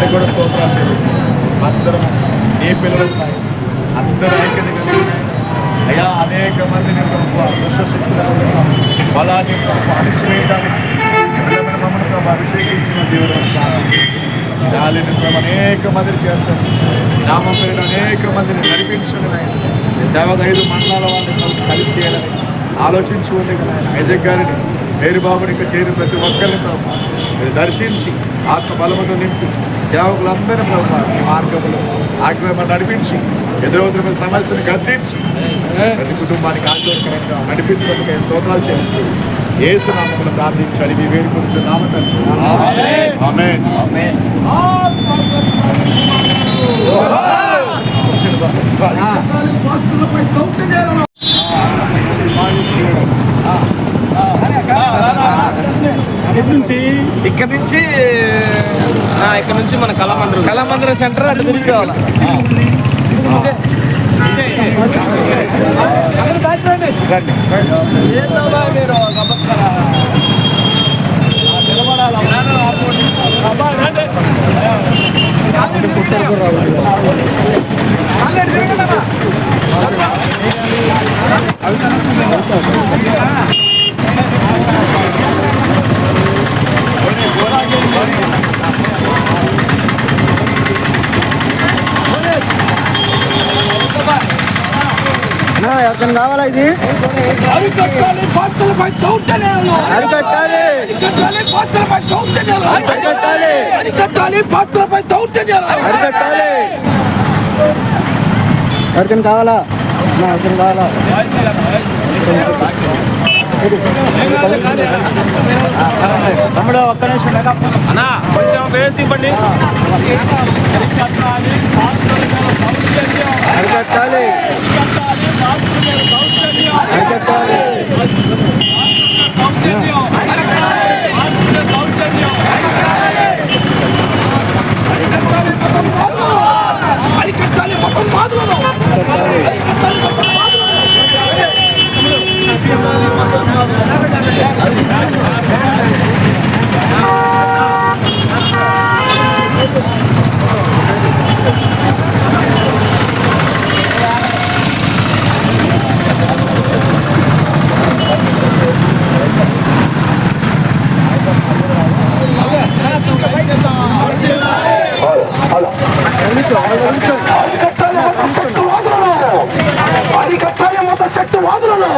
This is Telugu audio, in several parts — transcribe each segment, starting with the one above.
అందరికీ కూడా స్తోత్రాలు చెల్లిస్తున్నాం. అందరం ఏ పిల్లలు ఉన్నాయి? అందరూ ఐక్యత కలిగి ఉన్నాయి. అయ్యా అనేక మందిని ప్రభు దుష్ట బలాన్ని ప్రభు అణిచివేయడానికి పిల్లమైన మమ్మల్ని ప్రభు అభిషేకించిన దేవుడు గాలిని ప్రభు అనేక మందిని చేర్చండి నామం పేరు అనేక మందిని నడిపించండి నాయన. సేవకు ఐదు మండలాల వాళ్ళని ప్రభు కలిసి చేయాలని ఆలోచించి ఉండే కదా ఆయన ఐజక్ గారిని పేరుబాబుని ఇంకా చేరి ప్రతి ఒక్కరిని ప్రభు దర్శించి ఆత్మ బలముతో నింపి సేవకులందరూ ప్రభు మార్గములు ఆగ్రహం నడిపించి ఎదురవుతున్న సమస్యను గద్దించి ప్రతి కుటుంబానికి ఆశీర్వకరంగా నడిపిస్తున్నందుకు స్తోత్రాలు చేస్తూ ఏసు నామములు ప్రార్థించాలి మీ వేడి నామ నామతండి ఆమె ఆమె నుంచి మన కళామందిరం కళామందిర సెంటర్ అటు తిరిగి గబక్కరా? నిలబడాలా? ఇది అరికట్టాలి పాత్రలపై దౌర్జన్యాలు. అరికట్టాలి. అరికట్టాలి పాత్రలపై దౌర్జన్యాలు. అరికట్టాలి. అరికట్టాలి పాత్రలపై దౌర్జన్యాలు. అరికట్టాలి. ఎవరికైనా కావాలా? నా, ఎవరికైనా కావాలా? తమ్ముడు ఒక్క నిమిషం అన్నా కొంచెం వేసి ఇవ్వండి. అరికట్టాలి. అరికట్టాలి అరికట్టాలి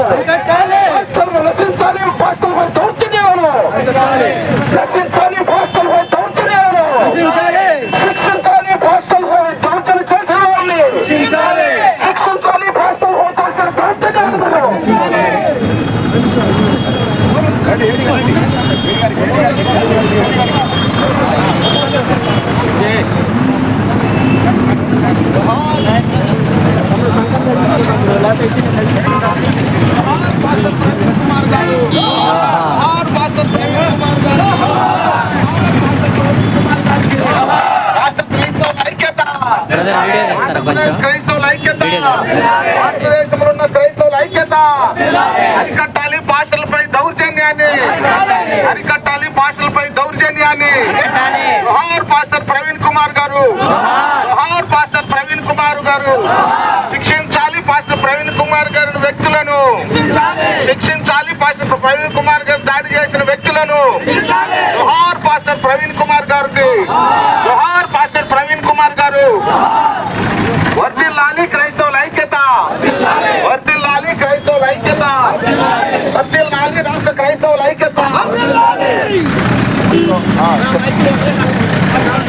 పాస్టర్లు నశించాలి పాస్టర్పై దౌర్జన్యాలను నశించాలి పాస్టర్పై దౌర్జన్యాలను శిక్షించాలి పాస్టర్పై దౌర్జన్యం చేసే వారిని శిక్షించాలి పాస్టర్పై చేసిన క్రైస్తవుల ఐక్యత ఆంధ్రప్రదేశ్ క్రైస్తవుల ఐక్యత భారతదేశంలో ఉన్న క్రైస్తవుల ఐక్యత అరికట్టాలి భాషలపై దౌర్జన్యాన్ని అరికట్టాలి భాషలపై దౌర్జన్యాన్ని జోహార్ పాస్టర్ ప్రవీణ్ కుమార్ గారు. జోహార్ పాస్టర్ ప్రవీణ్ కుమార్ గారు. శిక్షించాలి ప్రవీణ్ కుమార్ గారి వ్యక్తులను. శిక్షించాలి. పాస్టర్ ప్రవీణ్ కుమార్ గారు దాడి చేసిన వ్యక్తులను. జోహార్ పాస్టర్ ప్రవీణ్ కుమార్ గారికి. జోహార్ పాస్టర్ ప్రవీణ్ కుమార్ గారు. వర్దిల్లాలి క్రైస్తవుల ఐక్యత. వర్దిల్లాలి. క్రైస్తవుల ఐక్యత. వర్దిల్లాలి. రాష్ట్ర క్రైస్తవుల ఐక్యత జోహార్ పాస్టర్ పగడాల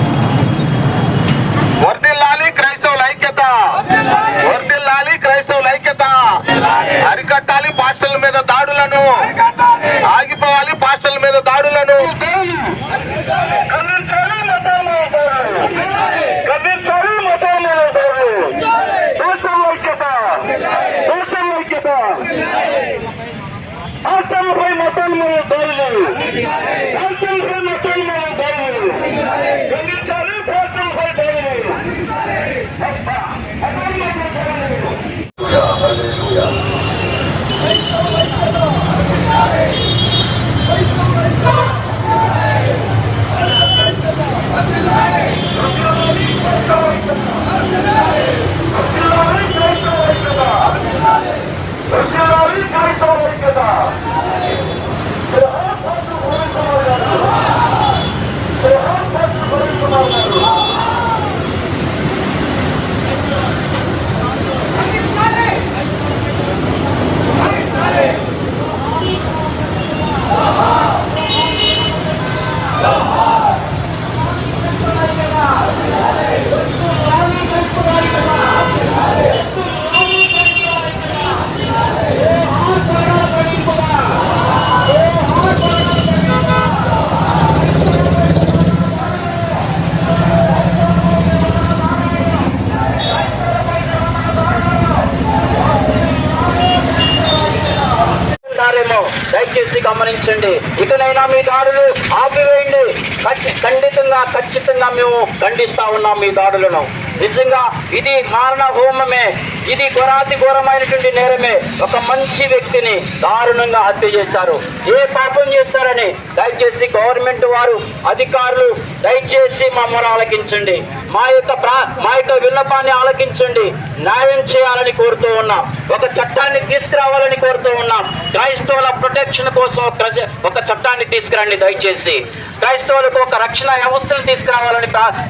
దయచేసి గమనించండి. ఇకనైనా మీ దాడులు ఆపివేయండి. ఖచ్చి- ఖండితంగా ఖచ్చితంగా మేము ఖండిస్తా ఉన్నాం మీ దాడులను. నిజంగా ఇది మారణ హోమమే ఇది ఘోరాతి ఘోరమైనటువంటి నేరమే. ఒక మంచి వ్యక్తిని దారుణంగా హత్య చేశారు. ఏ పాపం చేశారని దయచేసి గవర్నమెంట్ వారు అధికారులు దయచేసి మమ్మల్ని ఆలకించండి. మా యొక్క ప్రా- మా యొక్క విన్నపాన్ని ఆలకించండి. న్యాయం చేయాలని కోరుతూ ఉన్నాం. ఒక చట్టాన్ని తీసుకురావాలని కోరుతూ ఉన్నాం. క్రైస్తవుల ప్రొటెక్షన్ కోసం ఒక ప్రజ- ఒక చట్టాన్ని తీసుకురండి దయచేసి. క్రైస్తవులకు ఒక రక్షణ వ్యవస్థను తీసుకురావాలని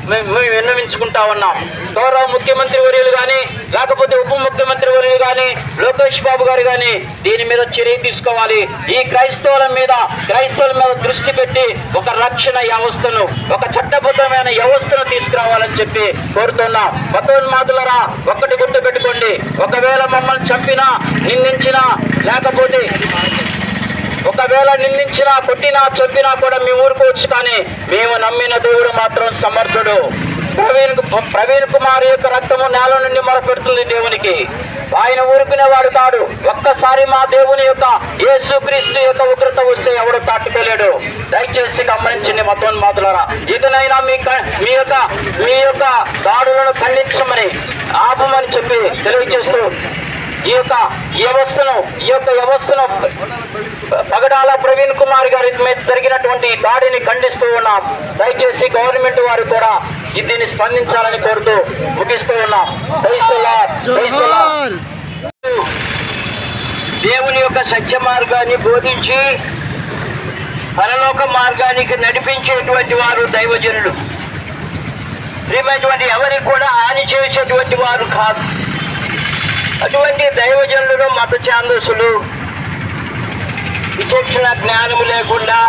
మేము విన్నవించుకుంటా ఉన్నాం. గౌరవ ముఖ్యమంత్రి వర్యులు కానీ లేకపోతే ఉప ముఖ్యమంత్రి వర్యులు కానీ లోకేష్ బాబు గారు కానీ దీని మీద చర్య తీసుకోవాలి. ఈ క్రైస్తవుల మీద క్రైస్తవుల మీద దృష్టి పెట్టి ఒక రక్షణ వ్యవస్థను ఒక చట్టబద్ధమైన వ్యవస్థను తీసుకురావాలని చెప్పి కోరుతున్నా. మతోన్మాదులరా ఒక్కటి గుర్తు పెట్టుకోండి ఒకవేళ మమ్మల్ని చంపినా నిందించినా లేకపోతే ఒకవేళ నిందించినా కొట్టినా చంపినా కూడా మీ ఊరుకోవచ్చు కానీ మేము నమ్మిన దేవుడు మాత్రం సమర్థుడు. ప్రవీణ్ ప్రవీణ్ కుమార్ యొక్క రక్తము నేల నుండి మొరపెడుతుంది దేవునికి. ఆయన ఊరుకునేవాడు కాడు. ఒక్కసారి మా దేవుని యొక్క యేసుక్రీస్తు యొక్క ఉగ్రత వస్తే ఎవడు తట్టుకోలేడు దయచేసి గమనించండి మతోన్మాతులరా ఇకనైనా మీ మీ యొక్క మీ యొక్క దాడులను ఖండించమని ఆపమని చెప్పి తెలియజేస్తూ ఈ యొక్క వ్యవస్థను ఈ యొక్క వ్యవస్థను పగడాల ప్రవీణ్ కుమార్ గారి మీద జరిగినటువంటి దాడిని ఖండిస్తూ ఉన్నాం దయచేసి గవర్నమెంట్ వారు కూడా దీన్ని స్పందించాలని కోరుతూ ముగిస్తూ ఉన్నాం. దేవుని యొక్క సత్య మార్గాన్ని బోధించి పరలోక మార్గానికి నడిపించేటువంటి వారు దైవజనులు. ఎవరికి కూడా హాని చేసేటువంటి వారు కాదు. అటువంటి దైవజనులు మత ఛాందసులు విచక్షణ జ్ఞానము లేకుండా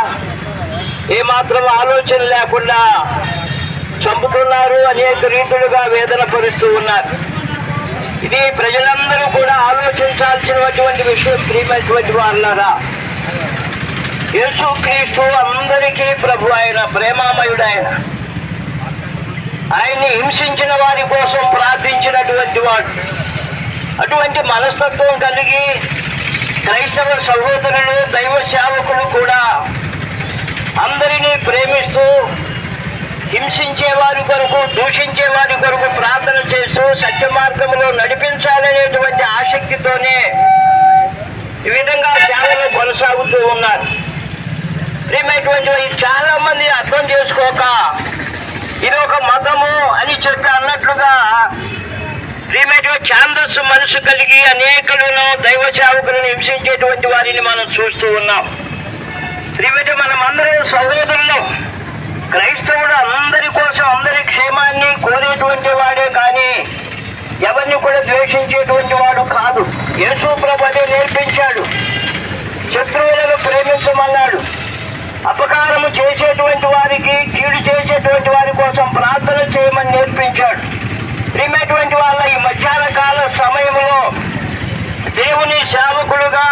ఏమాత్రం ఆలోచన లేకుండా చంపుతున్నారు అనేక రీతులుగా వేదన పరుస్తూ ఉన్నారు. ఇది ప్రజలందరూ కూడా ఆలోచించాల్సినటువంటి విషయం ప్రియమైనటువంటి వారులారా. యేసు క్రీస్తు అందరికీ ప్రభు ఆయన ప్రేమామయుడు ఆయన ఆయన్ని హింసించిన వారి కోసం ప్రార్థించినటువంటి వాడు. అటువంటి మనస్తత్వం కలిగి క్రైస్తవ సహోదరులు దైవ సేవకులు కూడా అందరినీ ప్రేమిస్తూ హింసించే వారి కొరకు దూషించే వారి కొరకు ప్రార్థన చేస్తూ సత్య మార్గంలో నడిపించాలనేటువంటి ఆసక్తితోనే ఈ విధంగా సేవలు కొనసాగుతూ ఉన్నారు. ప్రేమైనటువంటి చాలా మంది అర్థం చేసుకోక ఇది ఒక మతము అని చెప్పి అన్నట్లుగా ప్రియమైనటువంటి ఛాందస్సు మనసు కలిగి అనేకులను దైవ సేవకులను హింసించేటువంటి వారిని మనం చూస్తూ ఉన్నాం. ప్రియమైన మనమందరం సహోదరులు. క్రైస్తవుడు అందరి కోసం అందరి క్షేమాన్ని కోరేటువంటి వాడే కానీ ఎవరిని కూడా ద్వేషించేటువంటి వాడు కాదు. యేసు ప్రభు నేర్పించాడు. శత్రువులను ప్రేమించమన్నాడు. అపకారము చేసేటువంటి వారికి కీడు చేసేటువంటి వారి కోసం ప్రార్థన చేయమని నేర్పించాడు ప్రియమైనటువంటి వాళ్ళ ఈ మధ్యాహ్న కాల సమయంలో దేవుని సేవకులుగా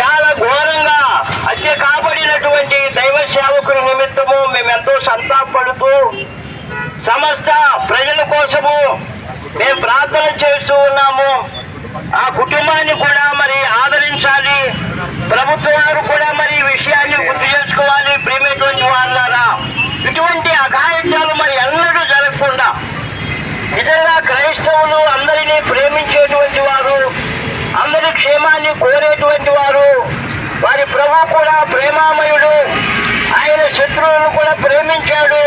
చాలా ఘోరంగా హత్య కాబడినటువంటి దైవ సేవకుల నిమిత్తము మేము ఎంతో సంతాపడుతూ సమస్త ప్రజల కోసము మేము ప్రార్థన చేస్తూ ఉన్నాము. ఆ కుటుంబాన్ని కూడా మరి ఆదరించాలి. ప్రభుత్వం వారు కూడా మరి ఈ విషయాన్ని గుర్తు చేసుకోవాలి. ప్రియమైనటువంటి వాళ్ళారా ఇటువంటి అఘాయిత్యాలు మరి ఎన్నడూ జరగకుండా. నిజంగా క్రైస్తవులు అందరినీ ప్రేమించేటువంటి వారు అందరి క్షేమాన్ని కోరేటువంటి వారు వారి ప్రభు కూడా ప్రేమామయుడు. శత్రువులను కూడా ప్రేమించాడు.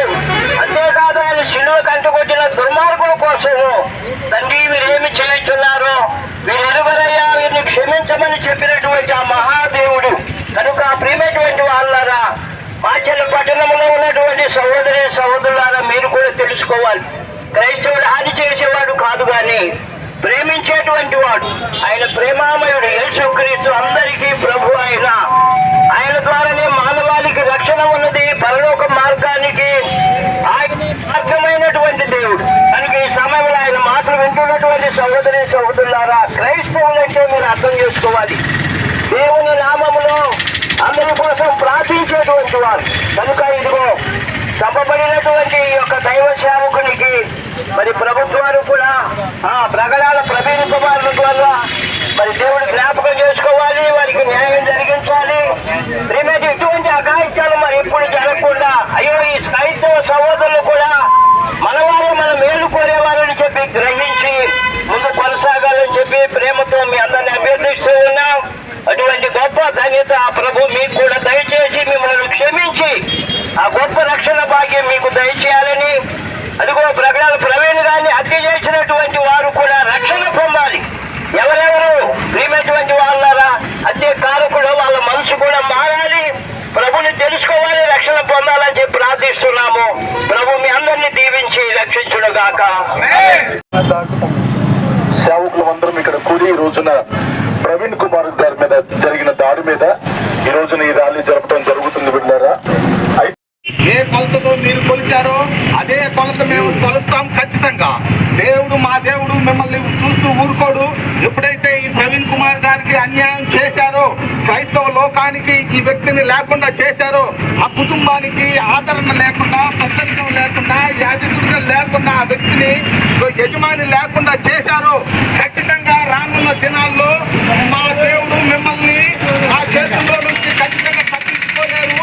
అంతేకాదు ఆయన శిలువ కంటుకొట్టిన దుర్మార్గుల కోసము తండ్రి వీరేమి చేస్తున్నారు వీరు ఎరువరయ్యా వీరిని క్షమించమని చెప్పినటువంటి ఆ మహాదేవుడు. కనుక ప్రేమటువంటి వాళ్ళారా మాచల్ల పట్టణంలో ఉన్నటువంటి సహోదరి సహోదరులారా మీరు కూడా తెలుసుకోవాలి. క్రైస్తవుడు హాని చేసేవాడు కాదు కానీ ప్రేమించేటువంటి వాడు. ఆయన ప్రేమామయుడు యేసుక్రీస్తు అందరికీ ప్రభు ఆయన ఆయన ద్వారానే ఉన్నది పరలోక మార్గానికి. ఆయన మార్గమైనటువంటి దేవుడు. కనుక ఈ సమయంలో ఆయన మాటలు వింటున్నటువంటి సహోదరి సహోదరులారా క్రైస్తవులంటే మీరు అర్థం చేసుకోవాలి. దేవుని నామములో అందరి కోసం ప్రార్థించేటువంటి వారు. కనుక ఇదిగో చంపబడినటువంటి ఈ యొక్క దైవ సేవకునికి మరి ప్రభుత్వాలు కూడా ఆ ప్రగడాల ప్రవీణ్ కుమార్ ద్వారా మరి దేవుడు జ్ఞాపకం చేసుకోవాలి వారికి న్యాయం జరిగించాలి. రేమేది ఇటువంటి అఘాయిత్యాలు మరి ఎప్పుడు జరగకుండా అయ్యో ఈ క్రైస్తవ సహోదరులు కూడా మనవారే మన మేలు కోరేవారని చెప్పి గ్రహించి ముందు కొనసాగాలని చెప్పి ప్రేమతో మీ అందరిని అభ్యర్థి కూడి ఈ రోజున ప్రవీణ్ కుమార్ గారి మీద జరిగిన దాడి మీద ఈ రోజున ఈ ర్యాలీ జరపడం జరుగుతుంది బిడ్డారా ఏ కొలతతో మీరు కొలిచారో అదే కొలత మేము కొలుస్తాం ఖచ్చితంగా. దేవుడు మా దేవుడు మిమ్మల్ని చూస్తూ ఊరుకోడు. ఎప్పుడైతే ఈ ప్రవీణ్ కుమార్ గారికి అన్యాయం చేశారో క్రైస్తవ లోకానికి ఈ వ్యక్తిని లేకుండా చేశారో ఆ కుటుంబానికి ఆదరణ లేకుండా పెద్దరికం లేకుండా యాజకుడిగా లేకుండా ఆ వ్యక్తిని యజమాని లేకుండా చేశారో ఖచ్చితంగా రానున్న దినాల్లో మా దేవుడు మిమ్మల్ని ఆ చేతుల్లో నుంచి ఖచ్చితంగా తప్పించుకోలేరు ఆమేన్. ఒకవేళ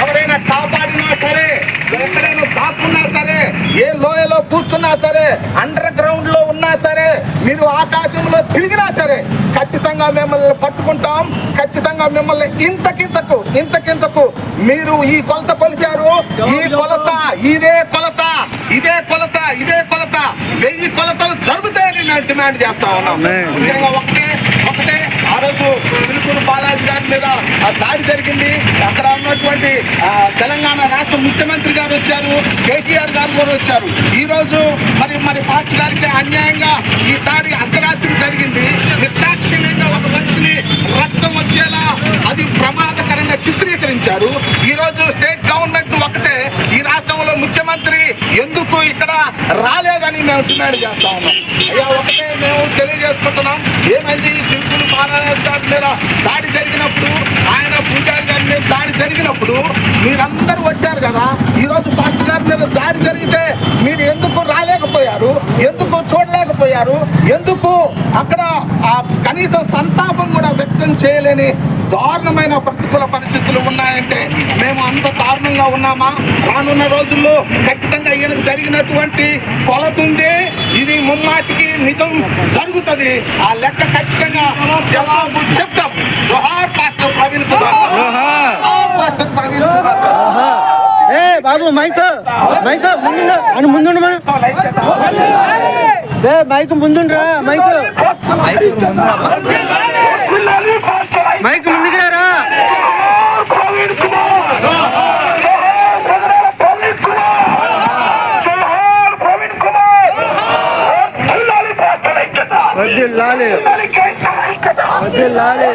ఎవరైనా కాపాడినా సరే ఎక్కడైనా దాక్కున్నా సరే ఏ లోయలో కూర్చున్నా సరే అండర్ గ్రౌండ్లో ఉన్నా సరే మీరు ఆకాశంలో తిరిగినా సరే ఖచ్చితంగా మిమ్మల్ని పట్టుకుంటాం. ఖచ్చితంగా మిమ్మల్ని ఇంతకింతకు ఇంతకింతకు మీరు ఈ కొలత కొలిశారు ఈ కొలత ఇదే కొలత ఇదే కొలత ఇదే కొలత. వెయ్యి కొలతలు జరుగుతాయని మేము డిమాండ్ చేస్తా ఉన్నాం. ముఖ్యంగా ఒకటే ఒకటే ఆ రోజు తిరుపూరు బాలాజీ గారి మీద దాడి జరిగింది. అక్కడ ఉన్నటువంటి తెలంగాణ రాష్ట్ర ముఖ్యమంత్రి గారు వచ్చారు కేటీఆర్ గారు కూడా వచ్చారు. ఈ రోజు మరి మరి పాస్టర్ గారికి అన్యాయంగా ఈ దాడి అర్ధరాత్రి జరిగింది. నిర్దాక్షిణ్యంగా ఒక మనిషిని రక్తం వచ్చేలా అది ప్రమాదకరంగా చిత్రీకరించారు. ఈ రోజు స్టేట్ గవర్నమెంట్ ఒకటే ఈ రాష్ట్రంలో ముఖ్యమంత్రి ఎందుకు ఇక్కడ రాలేదని మేము డిమాండ్ చేస్తా ఉన్నాం. అయ్యా ఒకటే మేము తెలియజేసుకుంటున్నాం. ఏమైంది? చిరుకులు మహారాజు మీద దాడి జరిగినప్పుడు ఆయన పూజారి గారి మీద దాడి జరిగినప్పుడు మీరందరూ వచ్చారు కదా. ఈరోజు రోజు పాస్టర్ గారి మీద దాడి జరిగితే మీరు ఎందుకు రాలేకపోయారు? ఎందుకు చూడలేకపోయారు? ఎందుకు అక్కడ ఆ కనీసం సంతాపం కూడా వ్యక్తం చేయలేని దారుణమైన ప్రతికూల పరిస్థితులు ఉన్నాయంటే మేము అంత దారుణంగా ఉన్నామా? రానున్న రోజుల్లో ఖచ్చితంగా ఈయనకు జరిగినటువంటి కొలతుంది ఇది ముమ్మాటికి నిజం జరుగుతుంది. ఆ లెక్క ఖచ్చితంగా జవాబు చెప్తాం. జోహార్ పాస్టర్ ప్రవీణ్ కుమార్. ప్రవీణ్ కుమార్. బాబు మైక్. మైక్ ముందు అని ముందుండు మనం ఏ మైక్ ముందుండ్రా మైక్. మైక్ ముందుకు రారా వద్దు లాలి. ఐక్యత వద్దు లాలి.